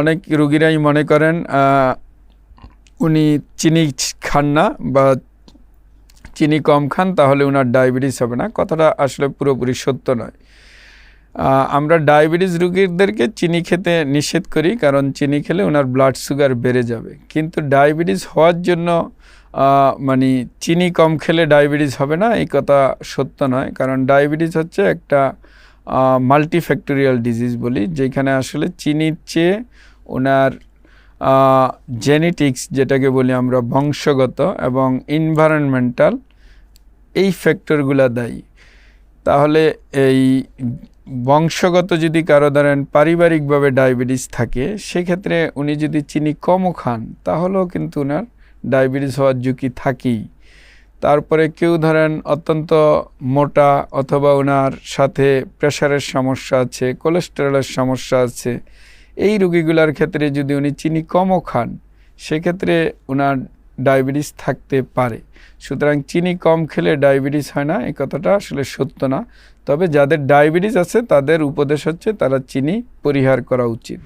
অনেক রুগীরাই মনে করেন উনি চিনি খান না বা চিনি কম খান, তাহলে ওনার ডায়াবেটিস হবে না। কথাটা আসলে পুরোপুরি সত্য নয়। আমরা ডায়াবেটিস রুগীদেরকে চিনি খেতে নিষেধ করি, কারণ চিনি খেলে ওনার ব্লাড সুগার বেড়ে যাবে। কিন্তু ডায়াবেটিস হওয়ার জন্য মানে চিনি কম খেলে ডায়াবেটিস হবে না, এই কথা সত্য নয়। কারণ ডায়াবেটিস হচ্ছে একটা মাল্টিফ্যাক্টোরিয়াল ডিজিজ বলি, যেখানে আসলে চিনির চেয়ে ওনার জেনেটিক্স যেটাকে বলি আমরা বংশগত এবং ইনভায়রনমেন্টাল এই ফ্যাক্টরগুলো দায়ী। তাহলে এই বংশগত যদি কারও ধরেন পারিবারিকভাবে ডায়াবেটিস থাকে, সেক্ষেত্রে উনি যদি চিনি কমও খান, তাহলেও কিন্তু ওনার ডায়াবেটিস হওয়ার ঝুঁকি থাকেই। তারপরে কেউ ধরেন অত্যন্ত মোটা অথবা ওনার সাথে প্রেশারের সমস্যা আছে কোলেস্টেরলের সমস্যা আছে, এই রুগীগুলোর ক্ষেত্রে যদি উনি চিনি কমও খান, সেক্ষেত্রে ওনার ডায়াবেটিস থাকতে পারে। সুতরাং চিনি কম খেলে ডায়াবেটিস হয় না, এই কথাটা আসলে সত্য না। তবে যাদের ডায়াবেটিস আছে, তাদের উপদেশ হচ্ছে তারা চিনি পরিহার করা উচিত।